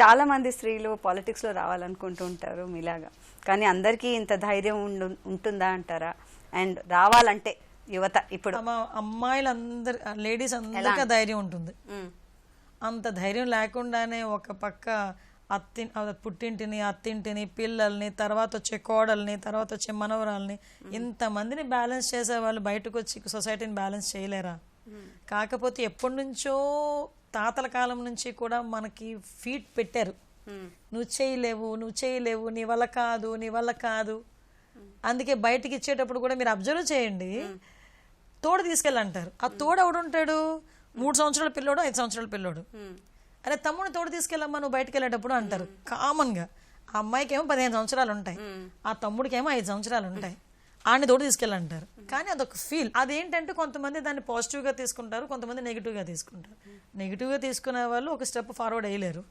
చాలా మంది స్త్రీలు పాలిటిక్స్లో రావాలనుకుంటూ ఉంటారు మీలాగా. కానీ అందరికీ ఇంత ధైర్యం ఉండు- ఉంటుందా అంటారా? అండ్ రావాలంటే యువత ఇప్పుడు అమ్మ అమ్మాయిలందరి లేడీస్ అందరికీ ధైర్యం ఉంటుంది. అంత ధైర్యం లేకుండానే ఒక పక్క అత్తి పుట్టింటిని అత్తింటిని పిల్లల్ని తర్వాత వచ్చే కోడల్ని తర్వాత వచ్చే మనవరాల్ని ఇంతమందిని బ్యాలెన్స్ చేసే వాళ్ళు బయటకు వచ్చి సొసైటీని బ్యాలెన్స్ చేయలేరా? కాకపోతే ఎప్పటి నుంచో తాతల కాలం నుంచి కూడా మనకి ఫీట్ పెట్టారు. నువ్వు చేయలేవు నువ్వు చేయలేవు నీ వల్ల కాదు నీ వల్ల కాదు. అందుకే బయటికి ఇచ్చేటప్పుడు కూడా మీరు అబ్జర్వ్ చేయండి. తోడు తీసుకెళ్ళంటారు. ఆ తోడు ఎవడుంటాడు? మూడు సంవత్సరాల పిల్లోడు ఐదు సంవత్సరాల పిల్లోడు. అరే తమ్ముడు తోడు తీసుకెళ్ళమ్మా నువ్వు బయటకు వెళ్ళేటప్పుడు అంటారు. కామన్గా ఆ అమ్మాయికి ఏమో పదిహేను సంవత్సరాలు ఉంటాయి ఆ తమ్ముడికి ఏమో ఐదు సంవత్సరాలు ఉంటాయి ఆడిని తోడు తీసుకెళ్ళంటారు. కానీ అదొక ఫీల్ అదేంటంటే కొంతమంది దాన్ని పాజిటివ్గా తీసుకుంటారు కొంతమంది నెగిటివ్గా తీసుకుంటారు. నెగిటివ్గా తీసుకునే వాళ్ళు ఒక స్టెప్ ఫార్వర్డ్ వేయలేరు.